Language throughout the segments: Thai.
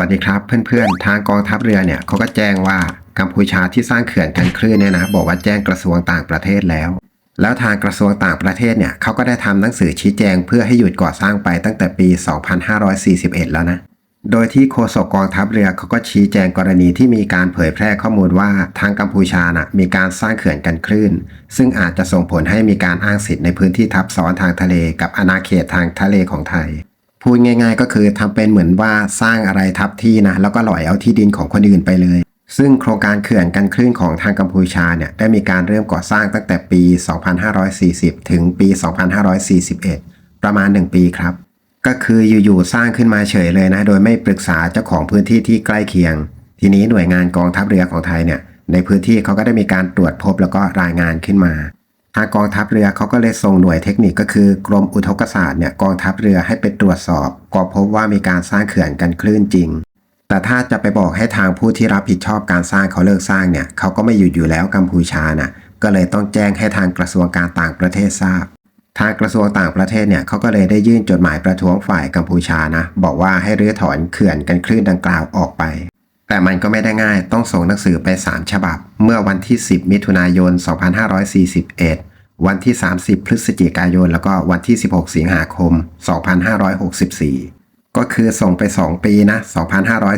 วัสดีครับเพื่อนๆ ทางกองทัพเรือเนี่ยเขาก็แจ้งว่ากัมพูชาที่สร้างเขื่อนกันคลื่นเนี่ยนะบอกว่าแจ้งกระทรวงต่างประเทศแล้ว แล้วทางกระทรวงต่างประเทศเนี่ยเขาก็ได้ทำหนังสือชี้แจงเพื่อให้หยุดก่อสร้างไปตั้งแต่ปี 2541 แล้วนะ โดยที่โฆษกกองทัพเรือเขาก็ชี้แจงกรณีที่มีการเผยแพร่ข้อมูลว่าทางกัมพูชานะมีการสร้างเขื่อนกันคลื่น ซึ่งอาจจะส่งผลให้มีการอ้างสิทธิ์ในพื้นที่ทับซ้อนทางทะเล กับอาณาเขตทางทะเลของไทย พูดง่าย ๆ ก็คือทำเป็นเหมือนว่าสร้างอะไรทับที่นะแล้วก็หล่อยเอาที่ดินของคนอื่นไปเลย ซึ่งโครงการเขื่อนกันคลื่นของทางกัมพูชาเนี่ยได้มีการเริ่มก่อสร้างตั้งแต่ปี 2540 ถึงปี 2541 ประมาณ 1 ปีครับ ก็คืออยู่ๆสร้างขึ้นมาเฉยเลยนะ โดยไม่ปรึกษาเจ้าของพื้นที่ที่ใกล้เคียง ทีนี้หน่วยงานกองทัพเรือของไทยเนี่ยในพื้นที่เขาก็ได้มีการตรวจพบแล้วก็รายงานขึ้นมา ทางกองทัพเรือเขาก็เลยส่งหน่วยเทคนิคก็คือกรมอุทกศาสตร์เนี่ยกองทัพเรือให้ไปตรวจสอบ ก็พบว่ามีการสร้างเขื่อนกันคลื่นจริง แต่ถ้าจะไปบอกให้ทางผู้ที่รับผิดชอบการสร้างเขาเลิกสร้างเนี่ยเขาก็ไม่หยุดอยู่แล้วกัมพูชานะก็เลยต้องแจ้งให้ทางกระทรวงการต่างประเทศทราบ ทางกระทรวงต่างประเทศเนี่ยเขาก็เลยได้ยื่นจดหมายประท้วงฝ่ายกัมพูชานะบอกว่าให้รื้อถอนเขื่อนกันคลื่นดังกล่าวออกไป แต่มันก็ไม่ได้ง่ายต้องส่งหนังสือไป 3 ฉบับ เมื่อวันที่ 10 มิถุนายน 2541 วันที่ 30 พฤศจิกายน แล้วก็วันที่ 16 สิงหาคม 2564 ก็คือส่งไป 2 ปีนะ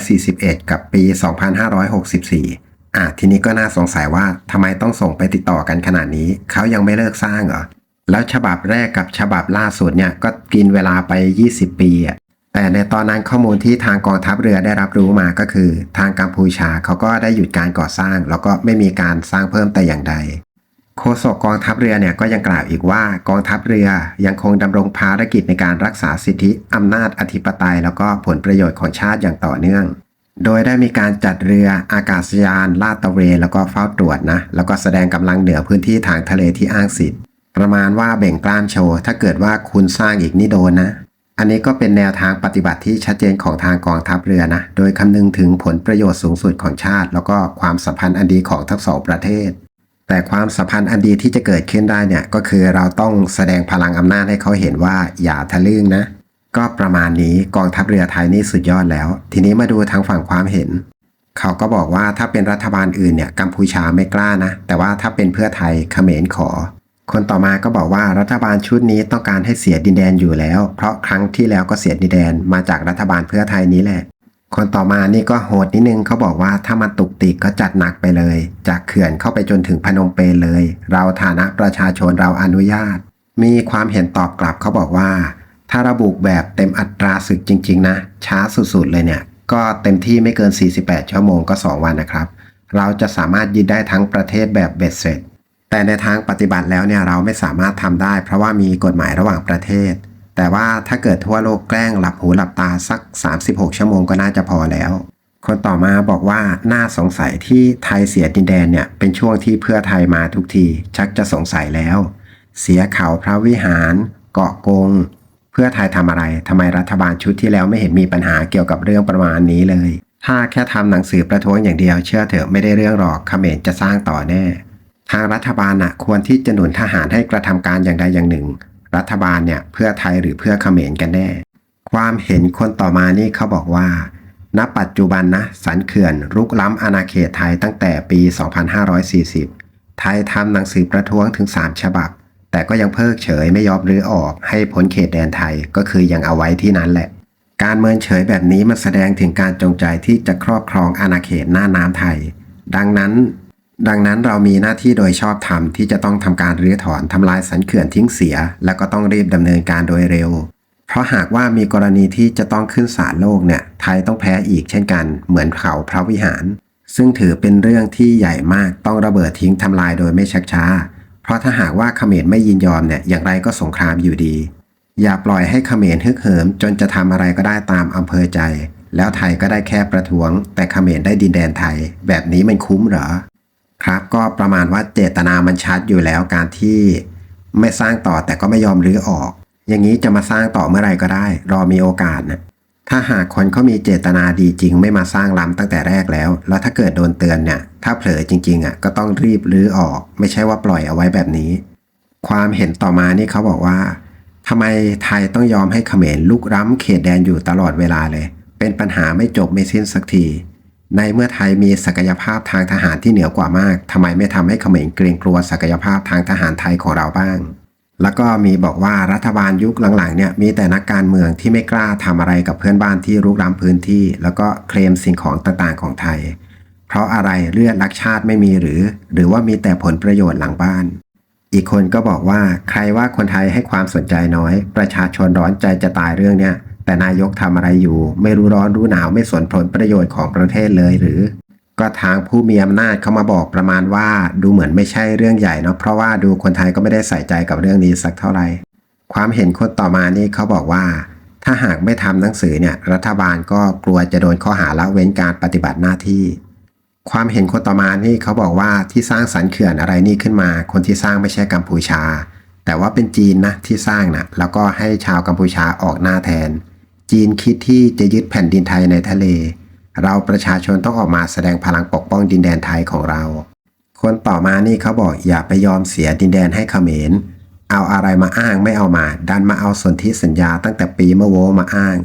2541 กับปี 2564 อะทีนี้ก็น่าสงสัยว่าทำไมต้องส่งไปติดต่อกันขนาดนี้ เขายังไม่เลิกสร้างเหรอ แล้วฉบับแรกกับฉบับล่าสุดเนี่ยก็กินเวลาไป 20 ปีอะแต่ในตอนนั้นข้อมูลที่ทางกองทัพเรือได้รับรู้มาก็คือ ทางกัมพูชาเขาก็ได้หยุดการก่อสร้าง แล้วก็ไม่มีการสร้างเพิ่มแต่อย่างใด โฆษกกองทัพเรือเนี่ยก็ยังกล่าวอีกว่ากองทัพเรือยังคงดำรงภารกิจในการรักษาสิทธิอำนาจอธิปไตย แล้วก็ผลประโยชน์ของชาติอย่างต่อเนื่อง โดยได้มีการจัดเรืออากาศยานลาดตระเวนแล้วก็เฝ้าตรวจนะแล้วก็แสดงกำลังเหนือพื้นที่ทางทะเลที่อ้างสิทธิ์ประมาณว่าเบ่งกล้ามโชว์ถ้าเกิดว่าคุณสร้างอีกนี่โดนนะ อันนี้ก็เป็นแนวทางปฏิบัติที่ชัดเจนของทางกองทัพเรือนะ โดยคำนึงถึงผลประโยชน์สูงสุดของชาติ แล้วก็ความสัมพันธ์อันดีของทั้งสองประเทศ แต่ความสัมพันธ์อันดีที่จะเกิดขึ้นได้เนี่ยก็คือเราต้องแสดงพลังอำนาจให้เขาเห็นว่าอย่าทะลึ่งนะ ก็ประมาณนี้กองทัพเรือไทยนี่สุดยอดแล้ว ทีนี้มาดูทางฝั่งความเห็น เขาก็บอกว่าถ้าเป็นรัฐบาลอื่นเนี่ยกัมพูชาไม่กล้านะ แต่ว่าถ้าเป็นเพื่อไทยเขมรขอ คนต่อมาก็บอกว่ารัฐบาลชุดนี้ต้องการให้เสียดินแดนอยู่แล้ว เพราะครั้งที่แล้วก็เสียดินแดนมาจากรัฐบาลเพื่อไทยนี้แหละ คนต่อมานี่ก็โหดนิดนึงเขาบอกว่าถ้ามันตุกติกก็จัดหนักไปเลย จากเขื่อนเข้าไปจนถึงพนมเปญเลย เราฐานะประชาชนเราอนุญาต มีความเห็นตอบกลับเขาบอกว่า ถ้าระบุแบบเต็มอัตราศึกจริง ๆ นะ ช้าสุดๆเลยเนี่ย ก็เต็มที่ไม่เกิน 48 ชั่วโมงก็ 2 วันนะครับ เราจะสามารถยึดได้ทั้งประเทศแบบเบ็ดเสร็จ แต่ในทางปฏิบัติแล้วเนี่ยเราไม่สามารถทำได้ เพราะว่ามีกฎหมายระหว่างประเทศ แต่ว่าถ้าเกิดทั่วโลกแกล้งหลับหูหลับตาสัก 36 ชั่วโมงก็น่าจะพอแล้ว คนต่อมาบอกว่าน่าสงสัยที่ไทยเสียดินแดนเนี่ยเป็นช่วงที่เพื่อไทยมาทุกที ชักจะสงสัยแล้ว เสียเขาพระวิหาร เกาะกง เพื่อไทยทำอะไรทำไมรัฐบาลชุดที่แล้วไม่เห็นมีปัญหาเกี่ยวกับเรื่องประมาณนี้เลย ถ้าแค่ทำหนังสือประท้วงอย่างเดียวเชื่อเถอะไม่ได้เรื่องหรอกเขมรจะสร้างต่อแน่ ทางรัฐบาลน่ะควรที่จะหนุนทหารให้กระทำการอย่างใดอย่างหนึ่ง รัฐบาลเนี่ยเพื่อไทยหรือเพื่อเขมรกันแน่ ความเห็นคนต่อมานี่เขาบอกว่า ณ ปัจจุบันนะสันเขื่อนรุกล้ำอาณาเขตไทยตั้งแต่ปี 2540 ไทยทำหนังสือประท้วงถึง 3 ฉบับ แต่ก็ยังเพิกเฉยไม่ยอมรื้อออกให้พ้นเขตแดนไทยก็คือยังเอาไว้ที่นั้นแหละ การเมินเฉยแบบนี้มันแสดงถึงการจงใจที่จะครอบครองอาณาเขตหน้าน้ำไทย ดังนั้น ดังนั้นเรามีหน้าที่โดยชอบธรรมที่จะต้องทำการรื้อถอนทำลายสันเขื่อนทิ้งเสีย และก็ต้องรีบดำเนินการโดยเร็ว เพราะหากว่ามีกรณีที่จะต้องขึ้นศาลโลกเนี่ยไทยต้องแพ้อีกเช่นกัน เหมือนเขาพระวิหาร ซึ่งถือเป็นเรื่องที่ใหญ่มากต้องระเบิดทิ้งทำลายโดยไม่ชักช้า เพราะถ้าหากว่าเขมรไม่ยินยอมเนี่ยอย่างไรก็สงครามอยู่ดี อย่าปล่อยให้เขมรฮึกเหิม จนจะทำอะไรก็ได้ตามอำเภอใจ แล้วไทยก็ได้แค่ประท้วง แต่เขมรได้ดินแดนไทย แบบนี้มันคุ้มเหรอ ครับก็ประมาณว่าเจตนามันชัดอยู่แล้วการที่ไม่สร้างต่อแต่ก็ไม่ยอมรื้อออก อย่างนี้จะมาสร้างต่อเมื่อไหรก็ได้ รอมีโอกาสนะถ้าหากคนเขามีเจตนาดีจริง ไม่มาสร้างล้ำตั้งแต่แรกแล้ว แล้วถ้าเกิดโดนเตือนเนี่ยถ้าเผลอจริงๆอะก็ต้องรีบรื้อออก ไม่ใช่ว่าปล่อยเอาไว้แบบนี้ ความเห็นต่อมานี่เขาบอกว่าทำไมไทยต้องยอมให้เขมรลุกล้ำเขตแดนอยู่ตลอดเวลาเลย เป็นปัญหาไม่จบไม่สิ้นสักที ในเมื่อไทยมีศักยภาพทางทหารที่เหนือกว่ามากทำไมไม่ทำให้เขมรเกรงกลัวศักยภาพทางทหารไทยของเราบ้าง แล้วก็มีบอกว่ารัฐบาลยุคหลังๆเนี่ยมีแต่นักการเมืองที่ไม่กล้าทำอะไรกับเพื่อนบ้านที่รุกรานพื้นที่ แล้วก็เคลมสิ่งของต่างๆของไทย เพราะอะไรเลือดรักชาติไม่มีหรือ หรือว่ามีแต่ผลประโยชน์หลังบ้าน อีกคนก็บอกว่าใครว่าคนไทยให้ความสนใจน้อย ประชาชนร้อนใจจะตายเรื่องเนี้ย แต่นายกทำอะไรอยู่ ไม่รู้ร้อนรู้หนาวไม่สนผลประโยชน์ของประเทศเลยหรือ ก็ทางผู้มีอำนาจเขามาบอกประมาณว่าดูเหมือนไม่ใช่เรื่องใหญ่เนาะเพราะว่าดูคนไทยก็ไม่ได้ใส่ใจกับเรื่องนี้สักเท่าไหร่ความเห็นคนต่อมานี่เขาบอกว่า ถ้าหากไม่ทำหนังสือเนี่ยรัฐบาลก็กลัวจะโดนข้อหาละเว้นการปฏิบัติหน้าที่ความเห็นคนต่อมานี่เขาบอกว่าที่สร้างสรรค์เขื่อนอะไรนี่ขึ้นมา คนที่สร้างไม่ใช่กัมพูชา แต่ว่าเป็นจีนนะที่สร้างนะแล้วก็ให้ชาวกัมพูชาออกหน้าแทน จีนคิดที่จะยึดแผ่นดินไทยในทะเล เราประชาชนต้องออกมาแสดงพลังปกป้องดินแดนไทยของเรา คนต่อมานี่เขาบอกอย่าไปยอมเสียดินแดนให้เขมร เอาอะไรมาอ้างไม่เอามา ดันมาเอาสนธิสัญญาตั้งแต่ปีเมื่อโวมาอ้าง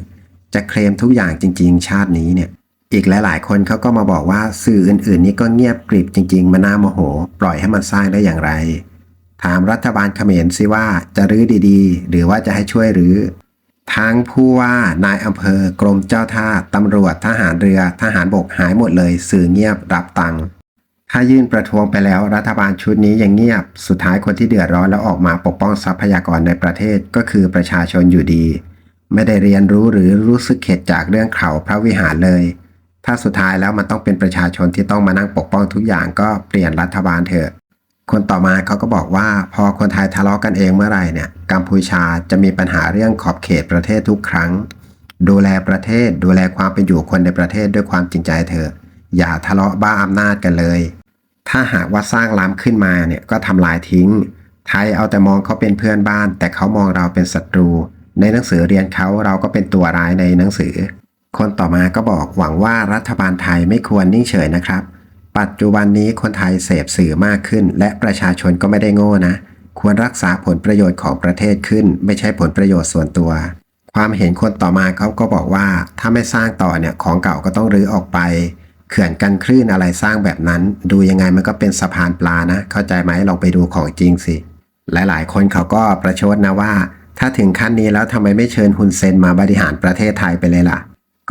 จะเคลมทุกอย่างจริง ๆ ชาตินี้เนี่ย อีกหลายๆคนเขาก็มาบอกว่าสื่ออื่นๆ นี่ก็เงียบกริบจริง ๆมันน่าโมโห ปล่อยให้มันสร้างได้อย่างไร ถามรัฐบาลเขมรสิว่าจะรื้อดีๆ หรือว่าจะให้ช่วยรื้อ ทั้งผู้ว่านายอำเภอกรมเจ้าท่าตำรวจทหารเรือทหารบกหายหมดเลยสื่อเงียบรับตังค์ถ้ายื่นประท้วงไปแล้วรัฐบาลชุดนี้ยังเงียบ สุดท้ายคนที่เดือดร้อนแล้วออกมาปกป้องทรัพยากรในประเทศก็คือประชาชนอยู่ดี ไม่ได้เรียนรู้หรือรู้สึกเข็ดจากเรื่องเขาพระวิหารเลย ถ้าสุดท้ายแล้วมันต้องเป็นประชาชนที่ต้องมานั่งปกป้องทุกอย่างก็เปลี่ยนรัฐบาลเถอะ คนต่อมาเขาก็บอกว่าพอคนไทยทะเลาะกันเองเมื่อไหร่เนี่ยกัมพูชาจะมีปัญหาเรื่องขอบเขตประเทศทุกครั้ง ดูแลประเทศดูแลความเป็นอยู่คนในประเทศด้วยความจริงใจเถอะอย่าทะเลาะบ้าอำนาจกันเลย ถ้าหากว่าสร้างล้ำขึ้นมาเนี่ยก็ทำลายทิ้ง ไทยเอาแต่มองเขาเป็นเพื่อนบ้าน แต่เขามองเราเป็นศัตรู ในหนังสือเรียนเขาเราก็เป็นตัวร้ายในหนังสือ คนต่อมาก็บอกหวังว่ารัฐบาลไทยไม่ควรนิ่งเฉยนะครับ ปัจจุบันนี้คนไทยเสพสื่อมากขึ้น และประชาชนก็ไม่ได้โง่นะ ควรรักษาผลประโยชน์ของประเทศขึ้น ไม่ใช่ผลประโยชน์ส่วนตัว ความเห็นคนต่อมาเขาก็บอกว่า ถ้าไม่สร้างต่อเนี่ยของเก่าก็ต้องรื้อออกไป เขื่อนกันคลื่นอะไรสร้างแบบนั้น ดูยังไงมันก็เป็นสะพานปลานะ เข้าใจไหมลองไปดูของจริงสิ หลายๆ คนเขาก็ประชดนะว่า ถ้าถึงขั้นนี้แล้วทำไมไม่เชิญฮุนเซนมาบริหารประเทศไทยไปเลยล่ะ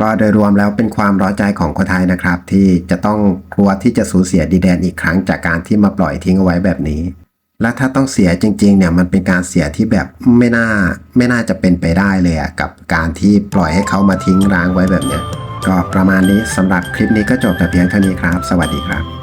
ก็โดยรวมแล้วเป็นความร้อนใจของคนไทยนะครับ ที่จะต้องกลัวที่จะสูญเสียดินแดนอีกครั้งจากการที่มาปล่อยทิ้งเอาไว้แบบนี้ และถ้าต้องเสียจริงๆเนี่ยมันเป็นการเสียที่แบบไม่น่าไม่น่าจะเป็นไปได้เลยกับการที่ปล่อยให้เขามาทิ้งร้างไว้แบบเนี้ยก็ประมาณนี้สำหรับคลิปนี้ก็จบแต่เพียงเท่านี้ครับ สวัสดีครับ